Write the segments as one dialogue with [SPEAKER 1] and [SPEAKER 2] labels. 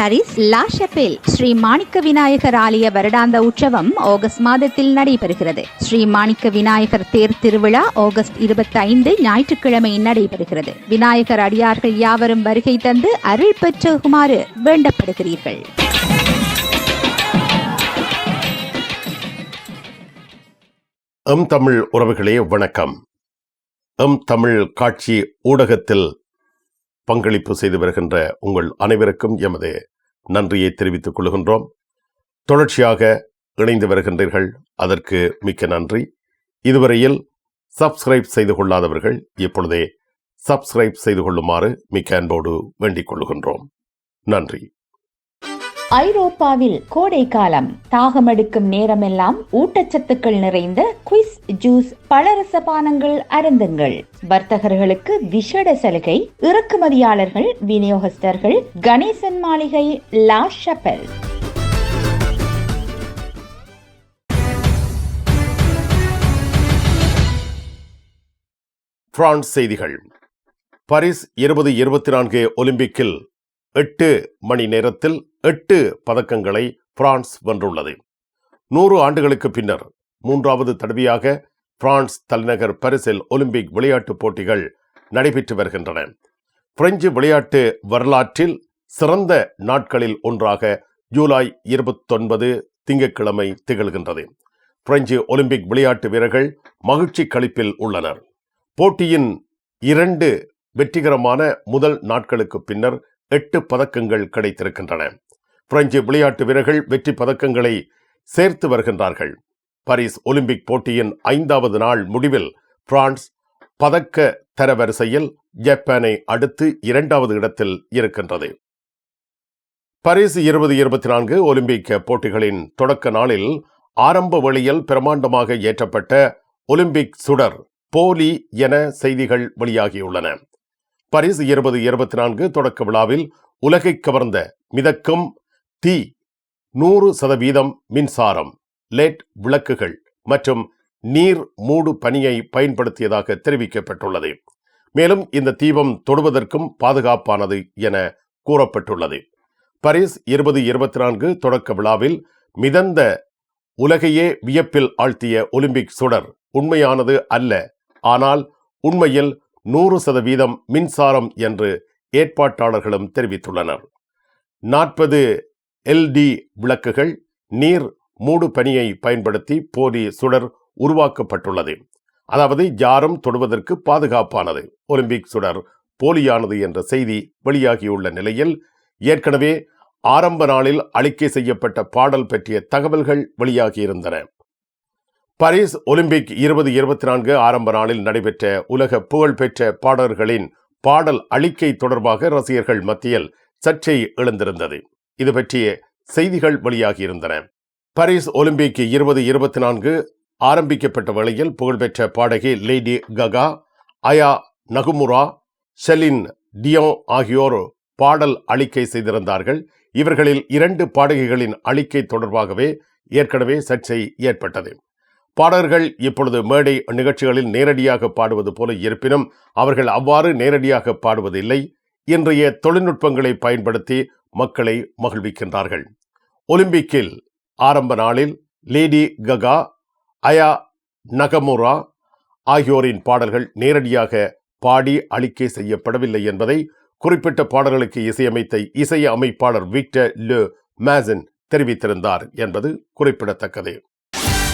[SPEAKER 1] Paris லா ஸ்ரீ மாணிக்க விநாயகர் ஆலய வருடாந்த உற்சவம் ஆகஸ்ட் மாதத்தில் நடைபெறுகிறது. ஸ்ரீ மாணிக்க விநாயகர் தேர் திருவிழா ஆகஸ்ட் இருபத்தி ஐந்து ஞாயிற்றுக்கிழமை நடைபெறுகிறது. விநாயகர் அடியார்கள் யாவரும் வருகை தந்து அருள் பெற்றுமாறு வேண்டப்படுகிறீர்கள்.
[SPEAKER 2] எம் தமிழ் உறவுகளே வணக்கம். எம் தமிழ் காட்சி ஊடகத்தில் பங்களிப்பு செய்து வருகின்ற உங்கள் அனைவருக்கும் எமது நன்றியை தெரிவித்துக் கொள்கின்றோம். தொடர்ச்சியாக இணைந்து வருகின்றீர்கள். அதற்கு மிக்க நன்றி. இதுவரையில் சப்ஸ்கிரைப் செய்து கொள்ளாதவர்கள் இப்பொழுதே சப்ஸ்கிரைப் செய்து கொள்ளுமாறு மிக்க அன்போடு வேண்டிக் கொள்கின்றோம். நன்றி.
[SPEAKER 1] ஐரோப்பாவில் கோடை காலம். தாகமெடுக்கும் நேரமெல்லாம் ஊட்டச்சத்துக்கள் நிறைந்த குயிஸ் ஜூஸ் பழரச பானங்கள் அருந்துங்கள். வர்த்தகர்களுக்கு விஷட சலுகை இறக்குமதியாளர்கள் விநியோகஸ்தர்கள் கணேசன் மாளிகை லா ஷப்பல்.
[SPEAKER 2] பிரான்ஸ் செய்திகள். பாரிஸ் இருபது இருபத்தி நான்கு ஒலிம்பிக்கில் எட்டு மணி நேரத்தில் எட்டு பதக்கங்களை பிரான்ஸ் வென்றுள்ளது. நூறு ஆண்டுகளுக்கு பின்னர் மூன்றாவது தடவையாக பிரான்ஸ் தலைநகர் பரிசில் ஒலிம்பிக் விளையாட்டுப் போட்டிகள் நடைபெற்று வருகின்றன. பிரெஞ்சு விளையாட்டு வரலாற்றில் சிறந்த நாட்களில் ஒன்றாக ஜூலை இருபத்தொன்பது திங்கட்கிழமை திகழ்கின்றது. பிரெஞ்சு ஒலிம்பிக் விளையாட்டு வீரர்கள் மகிழ்ச்சி களிப்பில் உள்ளனர். போட்டியின் இரண்டு வெற்றிகரமான முதல் நாட்களுக்கு பின்னர் எட்டு பதக்கங்கள் கிடைத்திருக்கின்றன. பிரெஞ்சு விளையாட்டு வீரர்கள் வெற்றி பதக்கங்களை சேர்த்து வருகின்றார்கள். பாரிஸ் ஒலிம்பிக் போட்டியின் ஐந்தாவது நாள் முடிவில் பிரான்ஸ் பதக்க தரவரிசையில் ஜப்பானை அடுத்து இரண்டாவது இடத்தில் இருக்கின்றது. பாரிஸ் இருபது இருபத்தி நான்கு ஒலிம்பிக் போட்டிகளின் தொடக்க நாளில் ஆரம்ப வழியில் பிரமாண்டமாக ஏற்றப்பட்ட ஒலிம்பிக் சுடர் போலி என செய்திகள் வெளியாகியுள்ளன. பரிசு இருபது இருபத்தி நான்கு தொடக்க விழாவில் உலகை கவர்ந்த மிதக்கும் தீ நூறு சதவீதம் மின்சாரம் லேட் விளக்குகள் மற்றும் நீர் மூடு பனியை பயன்படுத்தியதாக தெரிவிக்கப்பட்டுள்ளது. மேலும் இந்த தீபம் தொடுவதற்கும் பாதுகாப்பானது என கூறப்பட்டுள்ளது. பரிஸ் இருபது இருபத்தி நான்கு தொடக்க விழாவில் மிதந்த உலகையே வியப்பில் ஆழ்த்திய ஒலிம்பிக் சுடர் உண்மையானது அல்ல ஆனால் உண்மையில் நூறு சதவீதம் மின்சாரம் என்று ஏற்பாட்டாளர்களும் தெரிவித்துள்ளனர். நாற்பது எல்டி விளக்குகள் நீர் மூடு பனியை பயன்படுத்தி போலி சுடர் உருவாக்கப்பட்டுள்ளது. அதாவது யாரும் தொடுவதற்கு பாதுகாப்பானது. ஒலிம்பிக் சுடர் போலியானது என்ற செய்தி வெளியாகியுள்ள நிலையில் ஏற்கனவே ஆரம்ப நாளில் அளிக்கை செய்யப்பட்ட பாடல் பற்றிய தகவல்கள் வெளியாகியிருந்தன. பாரிஸ் ஒலிம்பிக் இருபது இருபத்தி நான்கு ஆரம்ப நாளில் நடைபெற்ற உலக புகழ்பெற்ற பாடல்களின் பாடல் அளிக்கை தொடர்பாக ரசிகர்கள் மத்தியில் சர்ச்சை எழுந்திருந்தது. இது பற்றிய செய்திகள் வெளியாகியிருந்தன. பாரிஸ் ஒலிம்பிக் இருபது இருபத்தி நான்கு ஆரம்பிக்கப்பட்ட வேளையில் புகழ்பெற்ற பாடகி Lady Gaga Aya Nakamura Celine Dion ஆகியோர் பாடல் அளிக்கை செய்திருந்தார்கள். இவர்களில் இரண்டு பாடகிகளின் அளிக்கை தொடர்பாகவே ஏற்கனவே சர்ச்சை ஏற்பட்டது. பாடகர்கள் இப்பொழுது மேடை நிகழ்ச்சிகளில் நேரடியாக பாடுவது போல இருப்பினும் அவர்கள் அவ்வாறு நேரடியாக பாடுவதில்லை. இன்றைய தொழில்நுட்பங்களை பயன்படுத்தி மக்களை மகிழ்விக்கின்றார்கள். ஒலிம்பிக்கில் ஆரம்ப நாளில் லேடி ககா அயா நகமுரா ஆகியோரின் பாடல்கள் நேரடியாக பாடி அளிக்கை செய்யப்படவில்லை என்பதை குறிப்பிட்ட பாடல்களுக்கு இசையமைத்த இசை அமைப்பாளர் விக்டர் லு மேசன் தெரிவித்திருந்தார் என்பது குறிப்பிடத்தக்கது.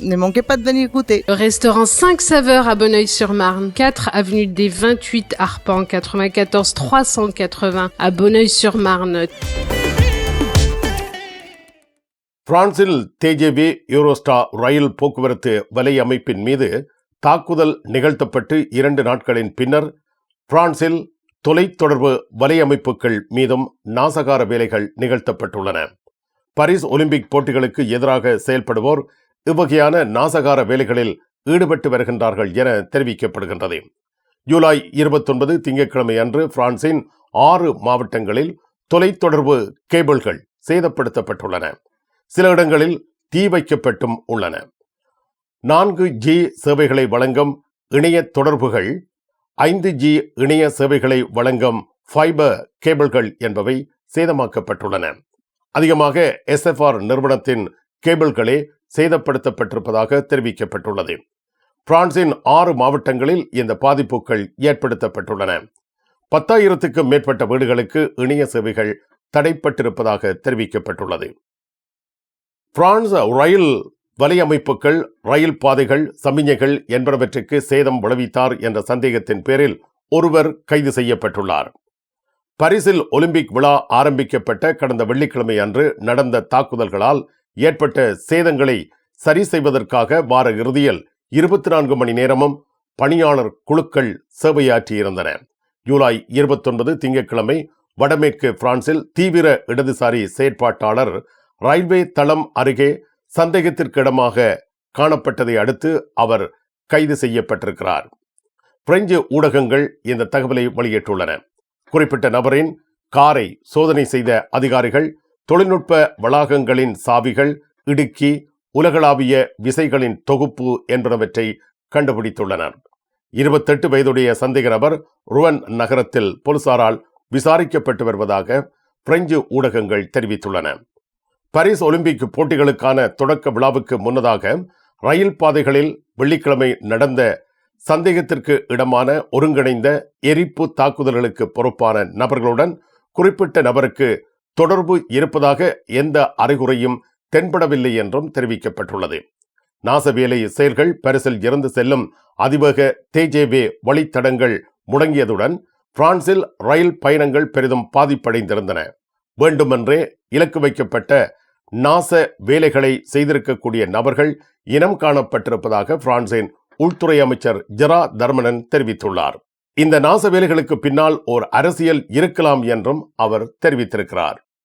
[SPEAKER 3] Ne manquez pas de venir goûter.
[SPEAKER 4] Le restaurant 5 saveurs à Bonneuil-sur-Marne, 4 avenue des 28 Arpents, 94 380 à Bonneuil-sur-Marne.
[SPEAKER 2] பிரான்சில் தேஜேபி யூரோஸ்டா ரயில் போக்குவரத்து வலை அமைப்பின் மீது தாக்குதல் நிகழ்த்தப்பட்டு இரண்டு நாட்களின் பின்னர் பிரான்சில் தொலைத்தொடர்பு வலையமைப்புகள் மீதும் நாசகார வேலைகள் நிகழ்த்தப்பட்டுள்ளன பாரிஸ் ஒலிம்பிக் போட்டிகளுக்கு எதிராக செயல்படுவோர் இவ்வகையான நாசகார வேலைகளில் ஈடுபட்டு வருகின்றார்கள் என தெரிவிக்கப்படுகின்றது. ஜூலை இருபத்தொன்பது திங்கட்கிழமை அன்று பிரான்சின் ஆறு மாவட்டங்களில் தொலைத்தொடர்பு கேபிள்கள் சேதப்படுத்தப்பட்டுள்ளன. சில இடங்களில் தீ வைக்கப்பட்டும் உள்ளன. நான்கு ஜி சேவைகளை வழங்கும் இணைய தொடர்புகள் ஐந்து ஜி இணைய சேவைகளை வழங்கும் ஃபைபர் கேபிள்கள் என்பவை சேதமாக்கப்பட்டுள்ளன. அதிகமாக எஸ்எஃப்ஆர் நிறுவனத்தின் கேபிள்களே சேதப்படுத்தப்பட்டிருப்பதாக தெரிவிக்கப்பட்டுள்ளது. பிரான்சின் ஆறு மாவட்டங்களில் இந்த பாதிப்புகள் ஏற்படுத்தப்பட்டுள்ளன. பத்தாயிரத்துக்கும் மேற்பட்ட வீடுகளுக்கு இணைய சேவைகள் தடைப்பட்டிருப்பதாக தெரிவிக்கப்பட்டுள்ளது. பிரான்ஸ் ரயில் வலையமைப்புகள் ரயில் பாதைகள் சமிஞ்சைகள் என்பனவற்றுக்கு சேதம் விளைவித்தார் என்ற சந்தேகத்தின் பேரில் ஒருவர் கைது செய்யப்பட்டுள்ளார். பரிசில் ஒலிம்பிக் விழா ஆரம்பிக்கப்பட்ட கடந்த வெள்ளிக்கிழமை அன்று நடந்த தாக்குதல்களால் ஏற்பட்ட சேதங்களை சரி செய்வதற்காக வார இறுதியில் இருபத்தி நான்கு மணி நேரமும் பணியாளர் குழுக்கள் சேவையாற்றியிருந்தன. ஜூலை இருபத்தொன்பது திங்கட்கிழமை வடமேற்கு பிரான்சில் தீவிர இடதுசாரி செயற்பாட்டாளர் ரயில்வே தளம் அருகே சந்தேகத்திற்கிடமாக காணப்பட்டதை அடுத்து அவர் கைது செய்யப்பட்டிருக்கிறார். பிரெஞ்சு ஊடகங்கள் இந்த தகவலை வெளியிட்டுள்ளன. குறிப்பிட்ட நபரின் காரை சோதனை செய்த அதிகாரிகள் தொழில்நுட்ப வளாகங்களின் சாவிகள் இடுக்கி உலகளாவிய விசைகளின் தொகுப்பு என்பனவற்றை கண்டுபிடித்துள்ளனர். இருபத்தெட்டு வயதுடைய சந்தேக நபர் ருவன் நகரத்தில் போலீசாரால் விசாரிக்கப்பட்டு வருவதாக பிரெஞ்சு ஊடகங்கள் தெரிவித்துள்ளன. பாரிஸ் ஒலிம்பிக் போட்டிகளுக்கான தொடக்க விழாவுக்கு முன்னதாக ரயில் பாதைகளில் வெள்ளிக்கிழமை நடந்த சந்தேகத்திற்கு இடமான ஒருங்கிணைந்த எரிப்பு தாக்குதல்களுக்கு பொறுப்பான நபர்களுடன் குறிப்பிட்ட நபருக்கு தொடர்பு இருப்பதாக எந்த அறிகுறையும் தென்படவில்லை என்றும் தெரிவிக்கப்பட்டுள்ளது. நாசவேலை செயல்கள் பரிசில் இறந்து செல்லும் அதிவேக தேஜேவே வழித்தடங்கள் முடங்கியதுடன் பிரான்சில் ரயில் பயணங்கள் பெரிதும் பாதிப்படைந்திருந்தன. வேண்டுமென்றே இலக்கு வைக்கப்பட்ட நாச வேலைகளை செய்திருக்கக்கூடிய நபர்கள் இனம் காணப்பட்டிருப்பதாக பிரான்சின் உள்துறை அமைச்சர் ஜெரா தர்மனன் தெரிவித்துள்ளார். இந்த நாச வேலைகளுக்கு பின்னால் ஓர் அரசியல் இருக்கலாம் என்றும் அவர் தெரிவித்திருக்கிறார்.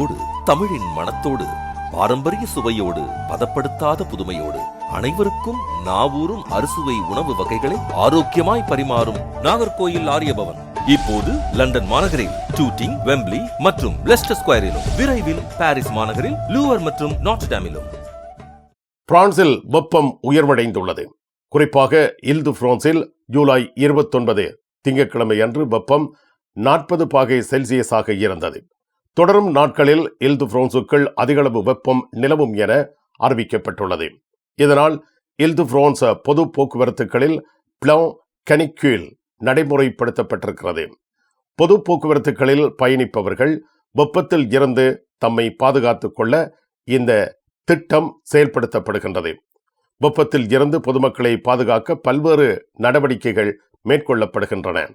[SPEAKER 1] ஷபெல்
[SPEAKER 5] தமிழின் மனத்தோடு பாரம்பரிய சுவையோடு பதப்படுத்தாத புதுமையோடு அனைவருக்கும் நாவூரும் அறுசுவை உணவு வகைகளை ஆரோக்கியமாய் பரிமாறும் நாகர்கோயில் ஆரியபவன். இப்போது லண்டன் மாநகரில் டூட்டிங் வெம்ப்லி மற்றும் லெஸ்டர் ஸ்கொயரிலும் விரைவில் பாரிஸ் மாநகரில் லூவர் மற்றும் நாட்டாமிலும்
[SPEAKER 2] பிரான்சில் வெப்பம் உயர்வடைந்துள்ளது. குறிப்பாக இல்து பிரான்சில் ஜூலை இருபத்தொன்பது திங்கட்கிழமை அன்று வெப்பம் நாற்பது பாகை செல்சியஸாக இருந்தது. தொடரும் நாட்களில் இல்து புரோன்சுக்குள் அதிகளவு வெப்பம் நிலவும் என அறிவிக்கப்பட்டுள்ளது. இதனால் இல்து புரோன்ஸ் பொது போக்குவரத்துகளில் பிளவ் கனிக்யூல் நடைமுறைப்படுத்தப்பட்டிருக்கிறது. பொது போக்குவரத்துகளில் பயணிப்பவர்கள் வெப்பத்தில் இருந்து தம்மை பாதுகாத்துக் கொள்ள இந்த திட்டம் செயல்படுத்தப்படுகின்றது. வெப்பத்தில் இருந்து பொதுமக்களை பாதுகாக்க பல்வேறு நடவடிக்கைகள் மேற்கொள்ளப்படுகின்றன.